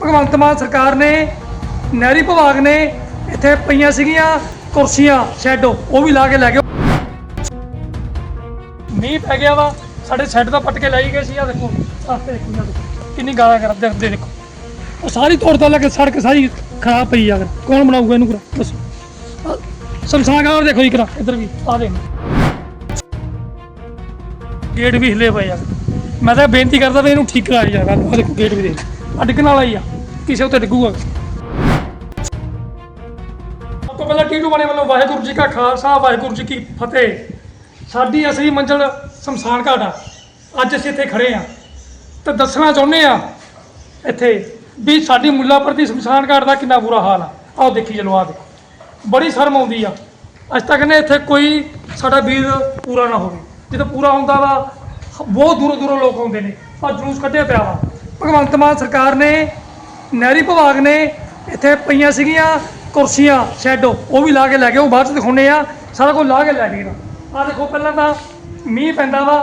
ਭਗਵੰਤ ਮਾਨ ਸਰਕਾਰ ਨੇ, ਨਹਿਰੀ ਵਿਭਾਗ ਨੇ ਇੱਥੇ ਪਈਆਂ ਸੀਗੀਆਂ ਕੁਰਸੀਆਂ, ਸ਼ੈੱਡ, ਉਹ ਵੀ ਲਾ ਕੇ ਲੈ ਗਏ। ਮੀਂਹ ਪੈ ਗਿਆ ਵਾ, ਸਾਡੇ ਸ਼ੈੱਡ ਦਾ ਪੱਟ ਕੇ ਲੈ ਗਏ ਸੀ ਆ ਦੇਖੋ ਆਸਤੇ ਦੇਖੋ ਨਾ ਦੇਖੋ, ਕਿੰਨੀ ਗਾਲਾਂ ਕਰਦੇ ਦੇਖਦੇ ਦੇਖੋ ਉਹ ਸਾਰੀ ਤੋੜ ਤੋੜ ਲੱਗੇ ਸੜਕ ਸਾਰੀ ਖਰਾਬ ਪਈ ਆ ਕੌਣ ਬਣਾਊਗਾ ਇਹਨੂੰ ਕਰਾ, ਦੱਸੋ। ਆਹ ਦੇਖੋ ਜੀ ਕਰਾ, ਇੱਧਰ ਵੀ ਆ ਦੇਖ। ਗੇਟ ਵੀ ਹਿੱਲੇ ਪਏ ਆ। ਮੈਂ ਤਾਂ ਬੇਨਤੀ ਕਰਦਾ ਵੀ ਇਹਨੂੰ ਠੀਕ ਕਰਾ ਜਾਵੇ, ਆਹ ਦੇਖੋ, ਗੇਟ ਵੀ ਦੇਖ। ਆ ਡਿੱਗਣ ਵਾਲਾ ਹੀ ਆ। ਕਿਸੇ ਉੱਤੇ ਡਿੱਗੂਗਾ। ਸਭ ਤੋਂ ਪਹਿਲਾਂ ਟੀਟੂ ਵਾਲੇ ਵੱਲੋਂ ਵਾਹਿਗੁਰੂ ਜੀ ਕਾ ਖਾਲਸਾ, ਵਾਹਿਗੁਰੂ ਜੀ ਕੀ ਫਤਿਹ। ਸਾਡੀ ਅਸਲੀ ਮੰਜ਼ਿਲ ਸ਼ਮਸ਼ਾਨ ਘਾਟ ਆ। ਅੱਜ ਅਸੀਂ ਇੱਥੇ ਖੜੇ ਆ। ਤੇ ਦੱਸਣਾ ਚਾਹੁੰਦੇ ਆ ਇੱਥੇ ਵੀ ਸਾਡੀ ਮੁੱਲਾਪੁਰ ਦੀ ਸ਼ਮਸ਼ਾਨ ਘਾਟ ਦਾ ਕਿੰਨਾ ਬੁਰਾ ਹਾਲ ਆ। ਆਓ ਦੇਖੀ ਚਲੋ ਆ ਦੇਖੋ। ਬੜੀ ਸ਼ਰਮ ਆਉਂਦੀ ਆ। ਅੱਜ ਤੱਕ ਨੇ ਇੱਥੇ ਕੋਈ ਸਾਡਾ ਵੀਰ ਪੂਰਾ ਨਾ ਹੋਵੇ। ਜਦੋਂ ਪੂਰਾ ਹੁੰਦਾ ਵਾ, ਬਹੁਤ ਦੂਰੋਂ ਦੂਰੋਂ ਲੋਕ ਆਉਂਦੇ ਨੇ। ਆ ਜਲੂਸ ਕੱਢਿਆ ਪਿਆ ਵਾ। ਭਗਵੰਤ ਮਾਨ ਸਰਕਾਰ ਨੇ ਨਹਿਰੀ ਵਿਭਾਗ ਨੇ ਇੱਥੇ ਪਈਆਂ ਸੀਗੀਆਂ ਕੁਰਸੀਆਂ ਸ਼ੈੱਡ ਉਹ ਵੀ ਲਾ ਕੇ ਲੈ ਗਏ ਉਹ ਬਾਅਦ ਚ ਦਿਖਾਉਣੇ ਆ ਸਾਰਾ ਕੁਝ ਲਾ ਕੇ ਲੈ ਗਏ ਆ ਦੇਖੋ ਪਹਿਲਾਂ ਤਾਂ ਮੀਂਹ ਪੈਂਦਾ ਵਾ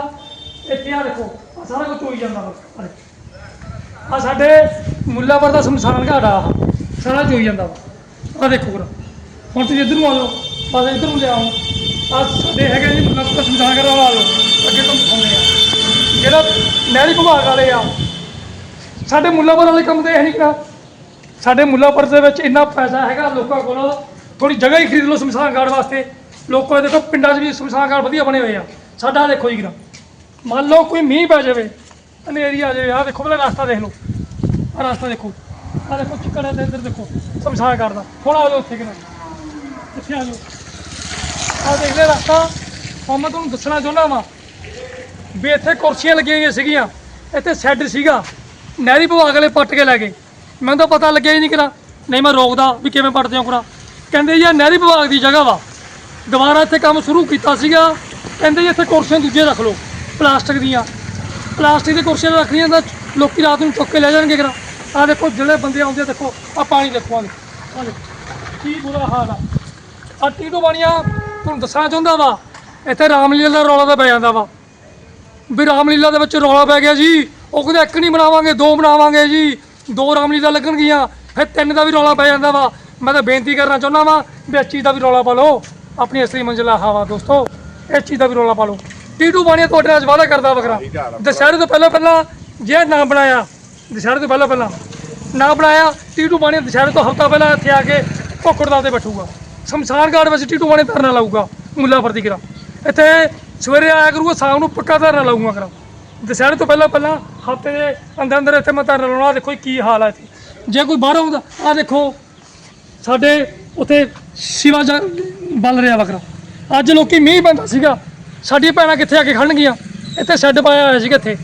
ਇੱਥੇ ਆ ਦੇਖੋ ਆਹ ਸਾਰਾ ਕੁਝ ਚੋਈ ਜਾਂਦਾ ਵਾ ਆਹ ਆ ਸਾਡੇ ਮੁੱਲਾਵਰ ਦਾ ਸ਼ਮਸ਼ਾਨ ਘਾਟ ਆ ਆਹ, ਸਾਰਾ ਚੋਈ ਜਾਂਦਾ ਵਾ। ਆ ਦੇਖੋ ਹੁਣ ਤੁਸੀਂ ਇੱਧਰ ਨੂੰ ਆ ਜਾਓ ਬਸ ਇੱਧਰ ਨੂੰ ਲਿਆਓ ਆ ਸਾਡੇ ਹੈਗੇ ਜੀ ਮੁੱਲਾਪੁਰ ਦਾ ਸ਼ਮਸ਼ਾਨ ਘਾਟ ਆ ਜਾਓ ਅੱਗੇ ਤੁਹਾਨੂੰ ਦਿਖਾਉਂਦੇ ਆ। ਜਿਹੜਾ ਨਹਿਰੀ ਵਿਭਾਗ ਵਾਲੇ ਆ ਸਾਡੇ ਮੁੱਲਾਪੁਰ ਵਾਲੇ ਕੰਮ ਤੇ ਇਹ ਨਹੀਂ ਕਰਾ ਸਾਡੇ ਮੁੱਲਾਪੁਰ ਦੇ ਵਿੱਚ ਇੰਨਾ ਪੈਸਾ ਹੈਗਾ ਲੋਕਾਂ ਕੋਲ। ਥੋੜੀ ਜਗ੍ਹਾ ਹੀ ਖਰੀਦ ਲਓ ਸ਼ਮਸ਼ਾਨ ਘਾਟ ਵਾਸਤੇ। ਲੋਕਾਂ ਦੇਖੋ ਪਿੰਡਾਂ 'ਚ ਵੀ ਸ਼ਮਸ਼ਾਨ ਘਾਟ ਵਧੀਆ ਬਣੇ ਹੋਏ ਆ। ਸਾਡਾ ਆਹ ਦੇਖੋ ਜੀ ਗਰਾ ਮੰਨ ਲਓ ਕੋਈ ਮੀਂਹ ਪੈ ਜਾਵੇ, ਹਨੇਰੀ ਆ ਜਾਵੇ, ਆਹ ਦੇਖੋ ਪਹਿਲਾਂ ਰਸਤਾ ਦੇਖ ਲਓ। ਆਹ ਰਸਤਾ ਦੇਖੋ। ਆਹ ਦੇਖੋ ਚਿੱਕੜ ਹੈ ਇੱਧਰ ਦੇਖੋ, ਸ਼ਮਸ਼ਾਨ ਘਾਟ ਦਾ। ਹੁਣ ਆ ਜਾਓ ਉੱਥੇ ਕਿਨਾਂ ਇੱਥੇ ਆ ਜਾਓ। ਆਹ ਦੇਖ ਲੈ ਰਸਤਾ। ਹੁਣ ਮੈਂ ਤੁਹਾਨੂੰ ਦੱਸਣਾ ਚਾਹੁੰਦਾ ਵਾਂ ਵੀ ਇੱਥੇ ਕੁਰਸੀਆਂ ਲੱਗੀਆਂ ਹੋਈਆਂ ਸੀਗੀਆਂ। ਇੱਥੇ ਸ਼ੈੱਡ ਸੀਗਾ। ਨਹਿਰੀ ਵਿਭਾਗ ਵਾਲੇ ਪੱਟ ਕੇ ਲੈ ਗਏ। ਮੈਨੂੰ ਤਾਂ ਪਤਾ ਲੱਗਿਆ ਹੀ ਨਹੀਂ ਕਿਰਾ ਨਹੀਂ ਮੈਂ ਰੋਕਦਾ ਵੀ ਕਿਵੇਂ ਪੱਟਦੇ ਹੋ ਕੁੜਾ। ਕਹਿੰਦੇ ਜੀ ਇਹ ਨਹਿਰੀ ਵਿਭਾਗ ਦੀ ਜਗ੍ਹਾ ਵਾ। ਦੁਬਾਰਾ ਇੱਥੇ ਕੰਮ ਸ਼ੁਰੂ ਕੀਤਾ ਸੀਗਾ। ਕਹਿੰਦੇ ਜੀ ਇੱਥੇ ਕੁਰਸੀਆਂ ਦੂਜੇ ਰੱਖ ਲਓ ਪਲਾਸਟਿਕ ਦੀਆਂ। ਪਲਾਸਟਿਕ ਦੀ ਕੁਰਸੀਆਂ ਰੱਖਣੀਆਂ ਤਾਂ ਲੋਕੀ ਰਾਤ ਨੂੰ ਚੁੱਕ ਕੇ ਲੈ ਜਾਣਗੇ ਕਿਰਾ ਆਹ ਦੇਖੋ ਜਿਹੜੇ ਬੰਦੇ ਆਉਂਦੇ ਆ, ਦੇਖੋ ਆ ਪਾਣੀ ਦੇਖੋ ਆਹ ਦੇਖੋ ਆਹ ਕੀ ਬੁਰਾ ਹਾਲ ਆ। ਆ ਟੀਟੂ ਬਾਣੀਆਂ ਤੁਹਾਨੂੰ ਦੱਸਣਾ ਚਾਹੁੰਦਾ ਵਾ। ਇੱਥੇ ਰਾਮਲੀਲਾ ਦਾ ਰੌਲਾ ਤਾਂ ਪੈ ਜਾਂਦਾ ਵਾ। ਵੀ ਰਾਮਲੀਲਾ ਦੇ ਵਿੱਚ ਰੌਲਾ ਪੈ ਗਿਆ ਜੀ। ਉਹ ਕਹਿੰਦੇ ਇੱਕ ਨਹੀਂ ਬਣਾਵਾਂਗੇ ਦੋ ਬਣਾਵਾਂਗੇ ਜੀ। ਦੋ ਰਾਮਲੀਲਾ ਲੱਗਣਗੀਆਂ ਫਿਰ ਤਿੰਨ ਦਾ ਵੀ ਰੌਲਾ ਪੈ ਜਾਂਦਾ ਵਾ। ਮੈਂ ਤਾਂ ਬੇਨਤੀ ਕਰਨਾ ਚਾਹੁੰਦਾ ਵਾਂ ਵੀ ਇਸ ਚੀਜ਼ ਦਾ ਵੀ ਰੌਲਾ ਪਾ ਲਓ। ਆਪਣੀ ਅਸਲੀ ਮੰਜ਼ਿਲ ਆਹ ਵਾ ਦੋਸਤੋ ਇਸ ਚੀਜ਼ ਦਾ ਵੀ ਰੌਲਾ ਪਾ ਲਓ। ਟੀਟੂ ਬਾਣੀਆ ਤੁਹਾਡੇ ਨਾਲ ਵਾਅਦਾ ਕਰਦਾ ਵਖਰਾ। ਦੁਸਹਿਰੇ ਤੋਂ ਪਹਿਲਾਂ ਪਹਿਲਾਂ ਜੇ ਨਾ ਬਣਾਇਆ ਦੁਸਹਿਰੇ ਤੋਂ ਪਹਿਲਾਂ ਪਹਿਲਾਂ ਨਾ ਬਣਾਇਆ ਟੀਟੂ ਬਾਣੀਆ ਦੁਸਹਿਰੇ ਤੋਂ ਹਫਤਾ ਪਹਿਲਾਂ ਇੱਥੇ ਆ ਕੇ ਭੋਕੜਦਾਲ ਤੇ ਬੈਠੂਗਾ। ਸ਼ਮਸ਼ਾਨ ਘਾਟ ਵਿੱਚ ਟੀਟੂ ਬਾਣੀਆ ਧਰਨਾ ਲਾਊਗਾ ਮੁੱਲਾਪੁਰ ਦੀ ਕਰਾ ਇੱਥੇ ਸਵੇਰੇ ਆਇਆ ਕਰੂਗਾ ਸ਼ਾਮ ਨੂੰ ਪੱਕਾ ਧਰਨਾ ਲਾਊਗਾ ਕਰਾ ਦੁਸਹਿਰੇ ਤੋਂ ਪਹਿਲਾਂ ਪਹਿਲਾਂ ਹਫ਼ਤੇ ਦੇ ਅੰਦਰ ਅੰਦਰ ਇੱਥੇ ਮੈਂ ਤੁਹਾਨੂੰ ਲਾਉਣਾ ਦੇਖੋ ਜੀ ਕੀ ਹਾਲ ਹੈ ਇੱਥੇ। ਜੇ ਕੋਈ ਬਾਹਰੋਂ ਆਉਂਦਾ ਆ ਦੇਖੋ, ਸਾਡੇ ਉੱਥੇ ਸਿਵਾ ਜਾ ਬਲ ਰਿਹਾ ਵਗਰਾ ਅੱਜ ਲੋਕੀ ਮੀਂਹ ਪੈਂਦਾ ਸੀਗਾ। ਸਾਡੀਆਂ ਭੈਣਾਂ ਕਿੱਥੇ ਆ ਕੇ ਖੜਨਗੀਆਂ? ਇੱਥੇ ਸ਼ੈੱਡ ਪਾਇਆ ਹੋਇਆ ਸੀਗਾ ਇੱਥੇ।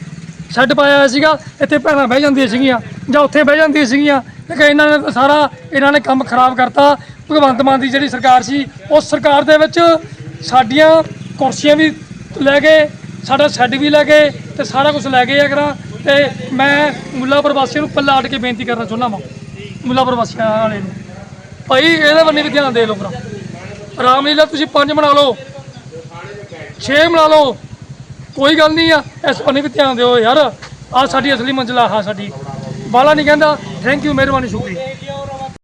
ਸ਼ੈੱਡ ਪਾਇਆ ਹੋਇਆ ਸੀਗਾ, ਇੱਥੇ ਭੈਣਾਂ ਬਹਿ ਜਾਂਦੀਆਂ ਸੀਗੀਆਂ, ਜਾਂ ਉੱਥੇ ਬਹਿ ਜਾਂਦੀਆਂ ਸੀਗੀਆਂ। ਲੇਕਿਨ ਇਹਨਾਂ ਨੇ ਤਾਂ ਸਾਰਾ, ਇਹਨਾਂ ਨੇ ਕੰਮ ਖਰਾਬ ਕਰਤਾ। ਭਗਵੰਤ ਮਾਨ ਦੀ ਜਿਹੜੀ ਸਰਕਾਰ ਸੀ, ਉਸ ਸਰਕਾਰ ਦੇ ਵਿੱਚ ਸਾਡੀਆਂ ਕੁਰਸੀਆਂ ਵੀ ਲੈ ਗਏ, ਸਾਡਾ ਸ਼ੈੱਡ ਵੀ ਲੈ ਗਏ ਤੇ ਸਾਰਾ ਕੁਝ ਲੈ ਗਏ ਅਗਰਾਂ। ਤੇ ਮੈਂ ਮੁੱਲਾਪੁਰ ਵਾਸੀਆਂ ਨੂੰ ਪੱਲਾ ਅੜ ਕੇ ਬੇਨਤੀ ਕਰਨਾ ਚਾਹੁੰਦਾ ਵਾਂ, ਮੁੱਲਾਪੁਰ ਵਾਸੀਆਂ ਵਾਲੇ ਨੂੰ। ਭਾਈ, ਇਹਦੇ ਬੰਨੇ ਵੀ ਧਿਆਨ ਦੇ ਲਓ ਭਰਾ। ਰਾਮਲੀਲਾ, ਤੁਸੀਂ ਪੰਜ ਬਣਾ ਲਓ। 6 ਬਣਾ ਲਓ। ਕੋਈ ਗੱਲ ਨਹੀਂ ਆ, ਇਸ ਬੰਨੇ ਵੀ ਧਿਆਨ ਦਿਓ ਯਾਰ। ਆ ਸਾਡੀ ਅਸਲੀ ਮੰਜ਼ਿਲ ਆ, ਆਹ ਸਾਡੀ। ਬਾਲਾ ਨਹੀਂ ਕਹਿੰਦਾ ਥੈਂਕ ਯੂ ਮਿਹਰਬਾਨੀ, ਸ਼ੁਕਰੀਆ।